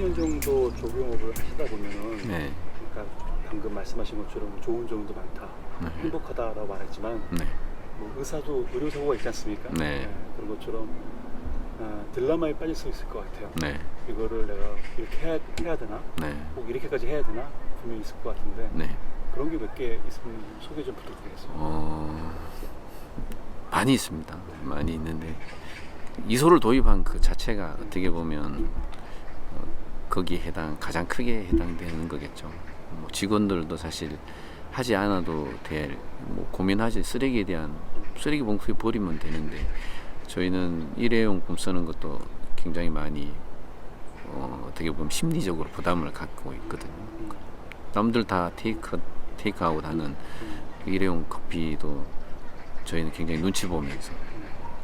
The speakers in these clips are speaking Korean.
10년 정도 조경업을 하시다 보면은 네. 그러니까 방금 말씀하신 것처럼 좋은 점도 많다, 네. 행복하다라고 말했지만 네. 뭐 의사도 의료사고가 있지 않습니까? 네. 그런 것처럼 아, 딜레마에 빠질 수 있을 것 같아요. 네. 이거를 내가 이렇게 해야, 해야 되나? 네. 꼭 이렇게까지 해야 되나? 분명히 있을 것 같은데 네. 그런 게 몇 개 있으면 소개 좀 부탁드리겠습니다. 어, 많이 있습니다. 많이 있는데 이소를 도입한 그 자체가 어떻게 보면 어, 거기에 해당 가장 크게 해당되는 거겠죠. 뭐 직원들도 사실 하지 않아도 될 뭐 고민하지 쓰레기에 대한 쓰레기 봉투에 버리면 되는데 저희는 일회용품 쓰는 것도 굉장히 많이 어, 어떻게 보면 심리적으로 부담을 갖고 있거든요. 남들 다 테이크 테이크아웃 하는 그 일회용 커피도 저희는 굉장히 눈치 보면서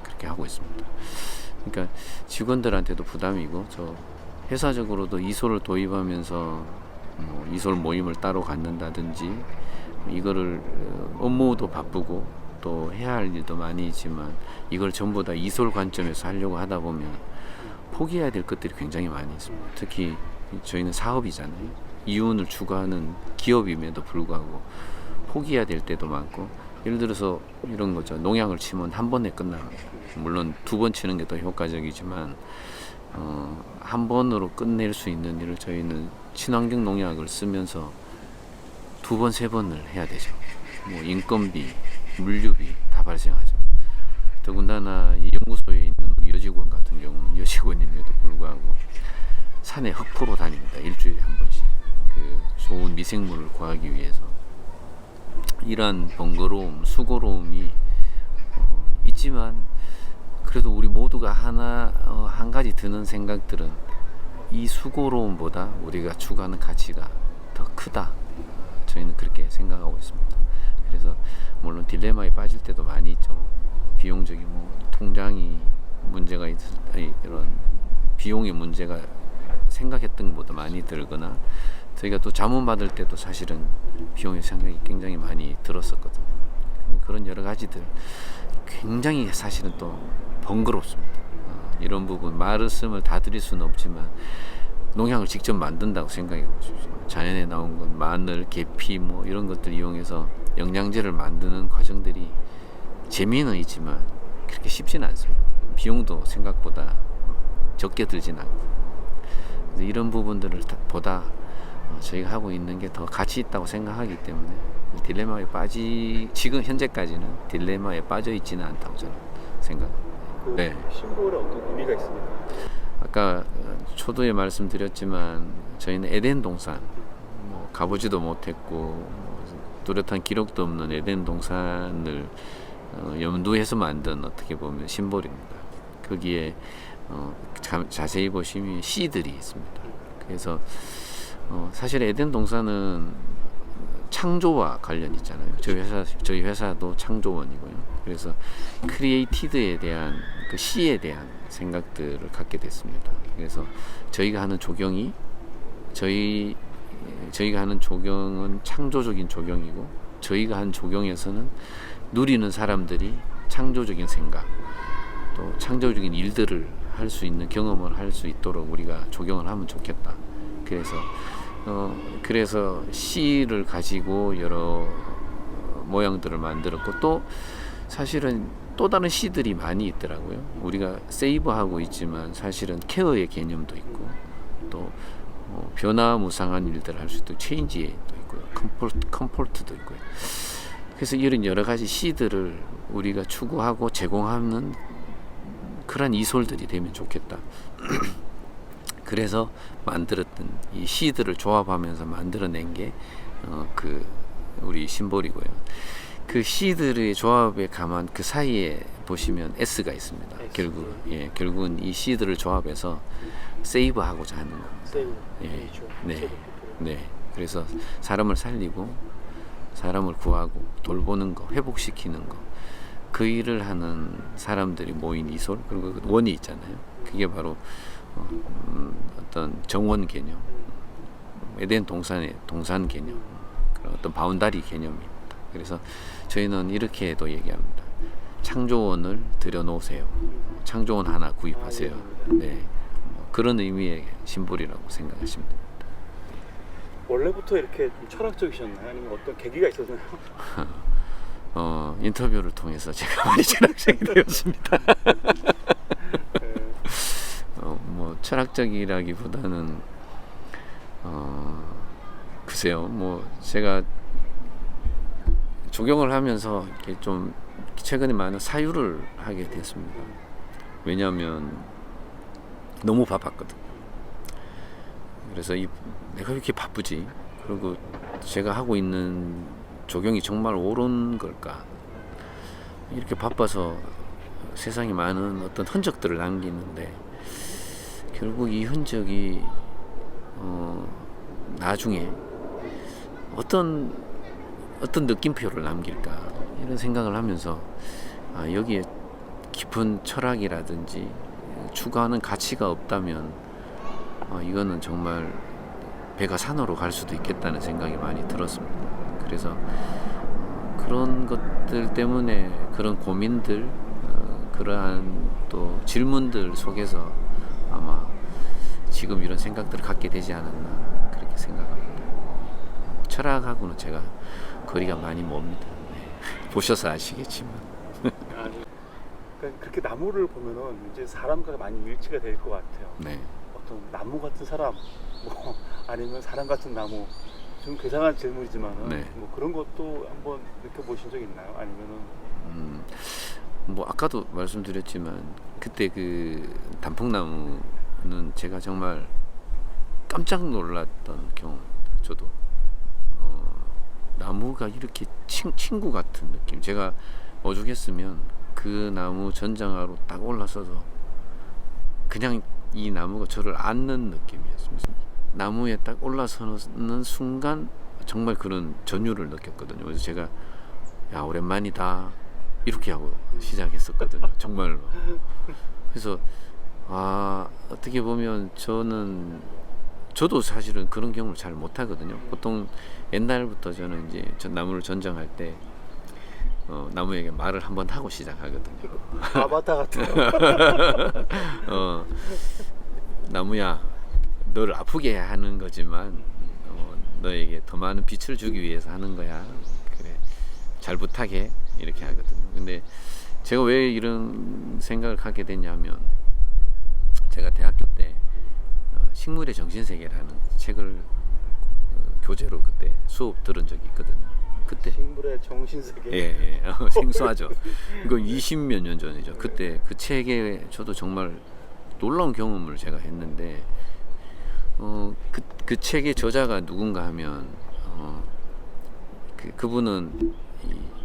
그렇게 하고 있습니다. 그러니까 직원들한테도 부담이고 저 회사적으로도 이소를 도입하면서 뭐 이솔 모임을 따로 갖는다든지 이거를 어, 업무도 바쁘고 또 해야 할 일도 많이 있지만 이걸 전부 다 이솔 관점에서 하려고 하다 보면 포기해야 될 것들이 굉장히 많이 있습니다. 특히 저희는 사업이잖아요. 이윤을 추구하는 기업임에도 불구하고 포기해야 될 때도 많고 예를 들어서 이런 거죠. 농약을 치면 한 번에 끝납니다. 물론 두 번 치는 게 더 효과적이지만 어, 한 번으로 끝낼 수 있는 일을 저희는 친환경 농약을 쓰면서 두 번, 세 번을 해야 되죠. 뭐 인건비, 물류비 다 발생하죠. 더군다나 이 연구소에 있는 우리 여직원 같은 경우는 여직원임에도 불구하고 산에 흙포로 다닙니다. 일주일에 한 번씩. 그 좋은 미생물을 구하기 위해서. 이러한 번거로움, 수고로움이 어, 있지만 그래도 우리 모두가 하나 어, 한 가지 드는 생각들은 이 수고로움보다 우리가 추구하는 가치가 더 크다. 저희는 그렇게 생각하고 있습니다. 그래서 물론 딜레마에 빠질 때도 많이 있죠. 비용적인 뭐 통장이 문제가 아니, 이런 비용의 문제가 생각했던 것보다 많이 들거나 저희가 또 자문 받을 때도 사실은 비용의 생각이 굉장히 많이 들었었거든요. 그런 여러 가지들 굉장히 사실은 또 번거롭습니다. 어, 이런 부분 말씀을 다 드릴 수는 없지만 농약을 직접 만든다고 생각해 보십시오. 자연에 나온 건 마늘, 계피 뭐 이런 것들 이용해서 영양제를 만드는 과정들이 재미는 있지만 그렇게 쉽지는 않습니다. 비용도 생각보다 적게 들진 않고 이런 부분들을 다- 보다 어, 저희가 하고 있는 게 더 가치 있다고 생각하기 때문에 이 딜레마에 빠지 지금 현재까지는 딜레마에 빠져 있지는 않다고 저는 생각합니다. 그 네. 심볼에 어떤 의미가 있습니까? 아까 어, 초도에 말씀드렸지만 저희는 에덴 동산 뭐 가보지도 못했고 뭐 뚜렷한 기록도 없는 에덴 동산을 어, 염두해서 만든 어떻게 보면 심볼입니다. 거기에 어, 자, 자세히 보시면 씨들이 있습니다. 그래서 어, 사실 에덴 동산은 창조와 관련 있잖아요. 저희 회사 저희 회사도 창조원이고요. 그래서 크리에이티드에 대한 그 시에 대한 생각들을 갖게 됐습니다. 그래서 저희가 하는 조경이 저희 저희가 하는 조경은 창조적인 조경이고 저희가 한 조경에서는 누리는 사람들이 창조적인 생각 또 창조적인 일들을 할 수 있는 경험을 할 수 있도록 우리가 조경을 하면 좋겠다. 그래서 어 그래서 시를 가지고 여러 모양들을 만들었고 또 사실은 또 다른 시들이 많이 있더라고요. 우리가 세이브하고 있지만 사실은 케어의 개념도 있고 또 어, 변화무쌍한 일들을 할수 있고 체인지도 있고요. 컴포트, 컴포트도 있고요. 그래서 이런 여러 가지 시들을 우리가 추구하고 제공하는 그런 이솔들이 되면 좋겠다. 그래서 만들었던 이 시들을 조합하면서 만들어낸 게 어, 그 우리 심볼이고요. 그 시들의 조합에 가만 그 사이에 보시면 S가 있습니다. S. 결국 예, 결국은 이 시들을 조합해서 세이브하고자 하는 겁니다. 세이브, 예. 네. 최고. 네. 그래서 사람을 살리고 사람을 구하고 돌보는 거, 회복시키는 거. 그 일을 하는 사람들이 모인 이솔 그리고 그 원이 있잖아요. 그게 바로 어, 음, 어떤 정원 개념, 에덴 동산의 동산 개념, 그런 어떤 바운다리 개념입니다. 그래서 저희는 이렇게도 얘기합니다. 창조원을 들여놓으세요. 창조원 하나 구입하세요. 네. 뭐 그런 의미의 심볼이라고 생각하시면 됩니다. 원래부터 이렇게 좀 철학적이셨나요? 아니면 어떤 계기가 있었나요? 어, 인터뷰를 통해서 제가 많이 철학적이 되었습니다. 철학적이라기보다는 어, 글쎄요, 뭐 제가 조경을 하면서 이렇게 좀 최근에 많은 사유를 하게 됐습니다. 왜냐하면 너무 바빴거든. 그래서 이 내가 왜 이렇게 바쁘지? 그리고 제가 하고 있는 조경이 정말 옳은 걸까? 이렇게 바빠서 세상에 많은 어떤 흔적들을 남기는데 결국 이 흔적이 어, 나중에 어떤 어떤 느낌표를 남길까 이런 생각을 하면서 아, 여기에 깊은 철학이라든지 추구하는 가치가 없다면 어, 이거는 정말 배가 산으로 갈 수도 있겠다는 생각이 많이 들었습니다. 그래서 어, 그런 것들 때문에 그런 고민들, 어, 그러한 또 질문들 속에서 아마 지금 이런 생각들을 갖게 되지 않았나 그렇게 생각합니다. 철학하고는 제가 거리가 많이 멉니다. 네. 보셔서 아시겠지만. 그러니까 그렇게 나무를 보면은 이제 사람과 많이 일치가 될 것 같아요. 네. 어떤 나무 같은 사람, 뭐 아니면 사람 같은 나무. 좀 괴상한 질문이지만은 네. 뭐 그런 것도 한번 느껴보신 적 있나요? 아니면은 음, 뭐 아까도 말씀드렸지만 그때 그 단풍나무는 제가 정말 깜짝 놀랐던 경험. 저도 어, 나무가 이렇게 친, 친구 같은 느낌. 제가 오죽했으면 그 나무 전장하로 딱 올라서서 그냥 이 나무가 저를 안는 느낌이었습니다. 나무에 딱 올라서는 순간 정말 그런 전율을 느꼈거든요. 그래서 제가 야 오랜만이다 이렇게 하고 시작했었거든요. 정말로. 그래서 아 어떻게 보면 저는 저도 사실은 그런 경험을 잘 못하거든요. 보통 옛날부터 저는 이제 전 나무를 전장할 때 어, 나무에게 말을 한번 하고 시작하거든요. 아바타 같은 어, 나무야, 너를 아프게 하는 거지만 어, 너에게 더 많은 빛을 주기 위해서 하는 거야. 그래, 잘 부탁해 이렇게 하거든요. 근데 제가 왜 이런 생각을 갖게 됐냐면 제가 대학교 때 어, 식물의 정신세계라는 책을 어, 교재로 그때 수업 들은 적이 있거든요. 그때 식물의 정신세계. 예, 예. 어, 생소하죠. 이거 20몇 년 전이죠. 그때 그 책에 저도 정말 놀라운 경험을 제가 했는데, 어, 그, 그 책의 저자가 누군가 하면, 어, 그, 그분은 이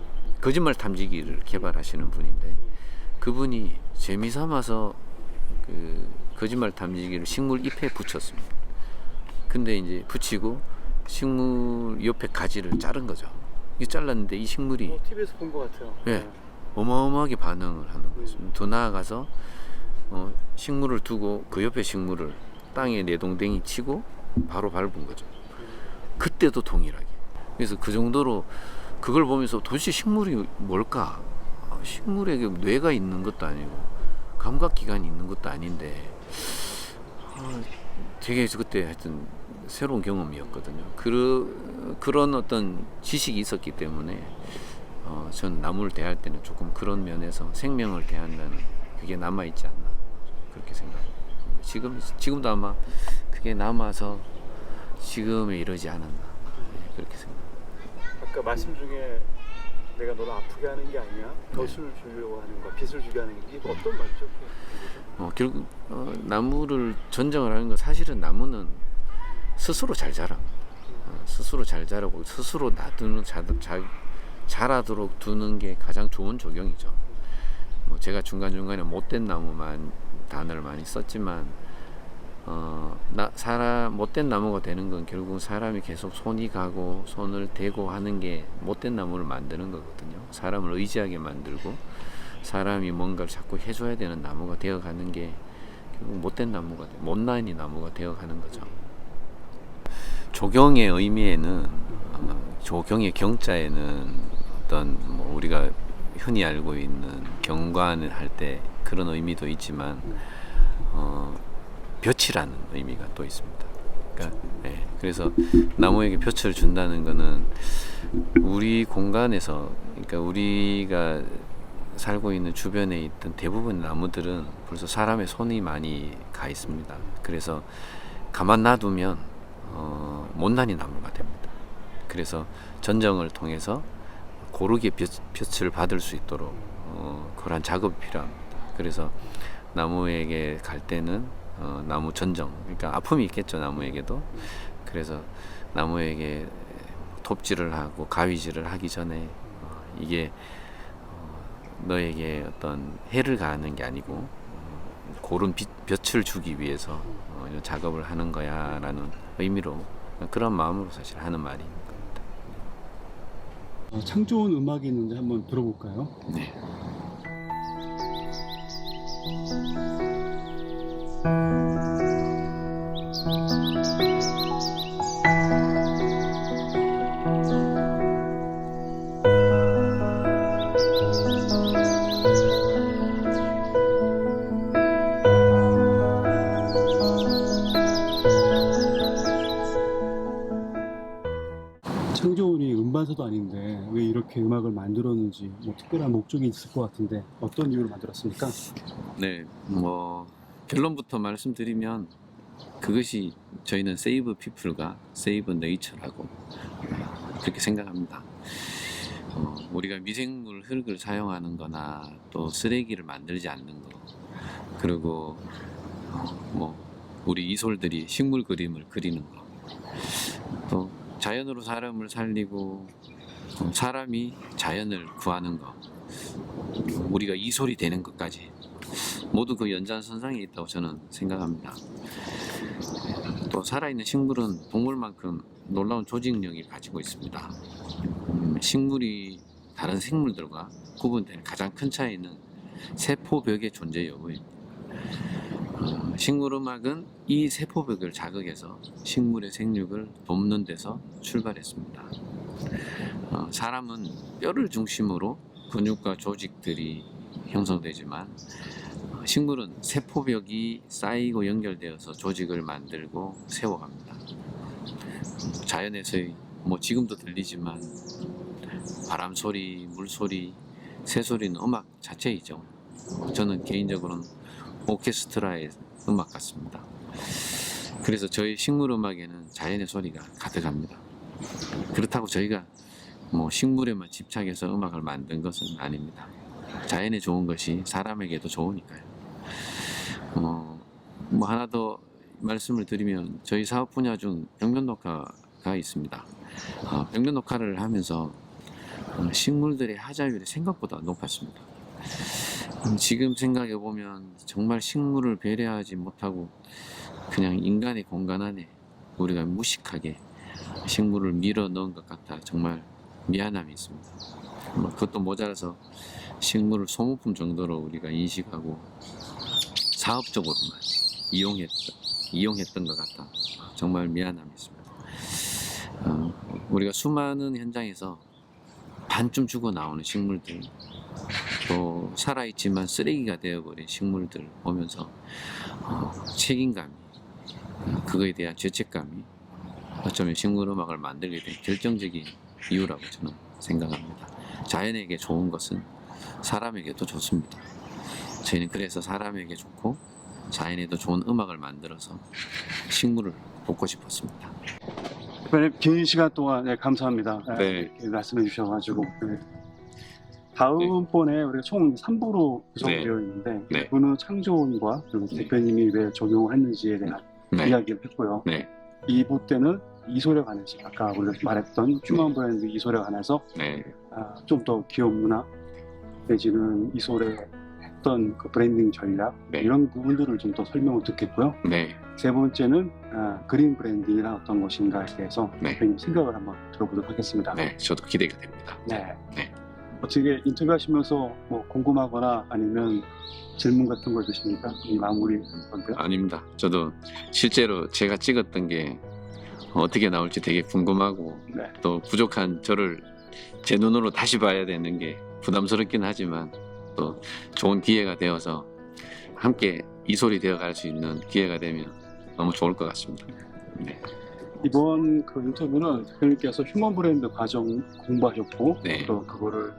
거짓말 탐지기를 개발하시는 분인데, 그분이 재미삼아서 그 거짓말 탐지기를 식물 잎에 붙였습니다. 근데 이제 붙이고 식물 옆에 가지를 자른 거죠. 이 잘랐는데 이 식물이 어, TV에서 본 것 같아요. 예. 어마어마하게 반응을 하는 것입니다. 더 나아가서 어, 식물을 두고 그 옆에 식물을 땅에 내동댕이 치고 바로 밟은 거죠. 그때도 동일하게. 그래서 그 정도로 그걸 보면서 도대체 식물이 뭘까? 아, 식물에게 뇌가 있는 것도 아니고 감각 기관이 있는 것도 아닌데 아, 되게 그때 하여튼 새로운 경험이었거든요. 그, 그런 어떤 지식이 있었기 때문에 어, 전 나무를 대할 때는 조금 그런 면에서 생명을 대한다는 그게 남아 있지 않나 그렇게 생각합니다. 지금 지금도 아마 그게 남아서 지금에 이러지 않았나 네, 그렇게 생각 아까 말씀 중에 내가 너를 아프게 하는 게 아니야. 덫을 주려고 하는 거, 빛을 주게 하는 게 어떤 말이죠? 어, 결국 어, 나무를 전정을 하는 건 사실은 나무는 스스로 잘 자라. 어, 스스로 잘 자라고 스스로 놔두는 자, 자, 자라도록 두는 게 가장 좋은 조경이죠. 뭐 제가 중간 중간에 못된 나무만 단어를 많이 썼지만 어, 나, 사람 못된 나무가 되는 건 결국 사람이 계속 손이 가고 손을 대고 하는 게 못된 나무를 만드는 거거든요. 사람을 의지하게 만들고 사람이 뭔가를 자꾸 해줘야 되는 나무가 되어가는 게 결국 못된 나무가 돼, 못난이 나무가 되어가는 거죠. 조경의 의미에는 아마 조경의 경자에는 어떤 뭐 우리가 흔히 알고 있는 경관을 할 때 그런 의미도 있지만 어, 볕이라는 의미가 또 있습니다. 그러니까 예, 그래서 나무에게 볕을 준다는 거는 우리 공간에서 그러니까 우리가 살고 있는 주변에 있던 대부분 나무들은 벌써 사람의 손이 많이 가 있습니다. 그래서 가만 놔두면 어, 못난이 나무가 됩니다. 그래서 전정을 통해서 고르게 볕, 볕을 받을 수 있도록 어, 그러한 작업이 필요합니다. 그래서 나무에게 갈 때는 어, 나무 전정, 그러니까 아픔이 있겠죠 나무에게도. 그래서 나무에게 톱질을 하고 가위질을 하기 전에 어, 이게 어, 너에게 어떤 해를 가하는 게 아니고 어, 고른 빛, 볕을 주기 위해서 어, 이 작업을 하는 거야라는 의미로 그런 마음으로 사실 하는 말인 겁니다. 어, 참 좋은 음악이 있는데 한번 들어볼까요? 네. 창조원이 음반사도 아닌데 왜 이렇게 음악을 만들었는지 뭐 특별한 목적이 있을 것 같은데 어떤 이유로 만들었습니까? 네, 뭐 결론부터 말씀드리면 그것이 저희는 세이브 피플과 세이브 네이처라고 그렇게 생각합니다. 어, 우리가 미생물 흙을 사용하는 거나 또 쓰레기를 만들지 않는 거 그리고 어, 뭐 우리 이솔들이 식물 그림을 그리는 거 또 자연으로 사람을 살리고 어, 사람이 자연을 구하는 거 우리가 이솔이 되는 것까지 모두 그 연장선상에 있다고 저는 생각합니다. 또 살아있는 식물은 동물만큼 놀라운 조직력이 가지고 있습니다. 음, 식물이 다른 생물들과 구분되는 가장 큰 차이는 세포벽의 존재 여부입니다. 어, 식물음악은 이 세포벽을 자극해서 식물의 생육을 돕는 데서 출발했습니다. 어, 사람은 뼈를 중심으로 근육과 조직들이 형성되지만 어, 식물은 세포벽이 쌓이고 연결되어서 조직을 만들고 세워갑니다. 음, 자연에서의 뭐 지금도 들리지만 바람 소리, 물 소리, 새 소리는 음악 자체이죠. 어, 저는 개인적으로는 오케스트라의 음악 같습니다. 그래서 저희 식물 음악에는 자연의 소리가 가득합니다. 그렇다고 저희가 뭐 식물에만 집착해서 음악을 만든 것은 아닙니다. 자연에 좋은 것이 사람에게도 좋으니까요. 어, 뭐 하나 더 말씀을 드리면 저희 사업 분야 중 벽면 녹화가 있습니다. 어, 벽면 녹화를 하면서 어, 식물들의 하자율이 생각보다 높았습니다. 음, 지금 생각해 보면 정말 식물을 배려하지 못하고 그냥 인간의 공간 안에 우리가 무식하게 식물을 밀어 넣은 것 같아 정말 미안함이 있습니다. 뭐 그것도 모자라서 식물을 소모품 정도로 우리가 인식하고 사업적으로만 이용했던, 이용했던 것 같아 정말 미안함이 있습니다. 어, 우리가 수많은 현장에서 반쯤 죽어 나오는 식물들 또 살아있지만 쓰레기가 되어버린 식물들 보면서 어, 책임감이 어, 그거에 대한 죄책감이 어쩌면 식물음악을 만들게 된 결정적인 이유라고 저는 생각합니다. 자연에게 좋은 것은 사람에게도 좋습니다. 저희는 그래서 사람에게 좋고 자연에도 좋은 음악을 만들어서 식물을 돕고 싶었습니다. 긴 시간 동안 네, 감사합니다. 네. 이렇게 말씀해 주셔가지고 네. 다음번에 우리가 총 3부로 구성되어 있는데 네. 1부는 창조원과 그리고 네. 대표님이 왜 적용을 했는지에 대한 네, 이야기를 했고요. 네, 2부 때는 이소에 관해서 아까 우리가 말했던 휴먼 브랜드 이소에 관해서 네, 아, 좀 더 기업 문화 내지는 이소에 했던 그 브랜딩 전략 네. 이런 부분들을 좀 더 설명을 듣겠고요. 네, 세 번째는 아, 그린 브랜딩이란 어떤 것인가에 대해서 네. 대표님 생각을 한번 들어보도록 하겠습니다. 네, 저도 기대가 됩니다. 네. 네. 어떻게 인터뷰하시면서 뭐 궁금하거나 아니면 질문 같은 거 있으십니까? 이 마무리 건데요. 아닙니다. 저도 실제로 제가 찍었던 게 어떻게 나올지 되게 궁금하고 네. 또 부족한 저를 제 눈으로 다시 봐야 되는 게 부담스럽긴 하지만 또 좋은 기회가 되어서 함께 이솔이 되어갈 수 있는 기회가 되면 너무 좋을 것 같습니다. 네. 이번 그 인터뷰는 대표님께서 휴먼 브랜드 과정 공부하셨고 네. 또 그거를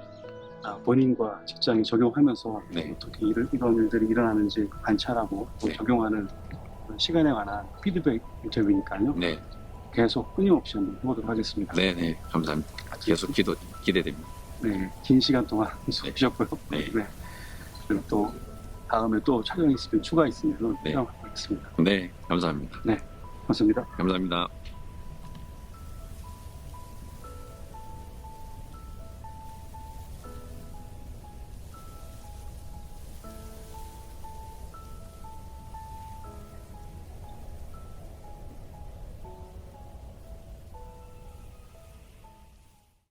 아, 본인과 직장에 적용하면서 네. 어떻게 이런, 이런 일들이 일어나는지 관찰하고 또 네. 적용하는 시간에 관한 피드백 인터뷰니까요. 네, 계속 끊임없이 한번 해보도록 하겠습니다. 네, 네, 감사합니다. 계속 기도 기대됩니다. 네, 긴 시간 동안 수고하셨고요. 네. 그리고 또 다음에 또 촬영 있으면 추가 있으면 네. 촬영하겠습니다. 네, 감사합니다. 감사합니다. 감사합니다.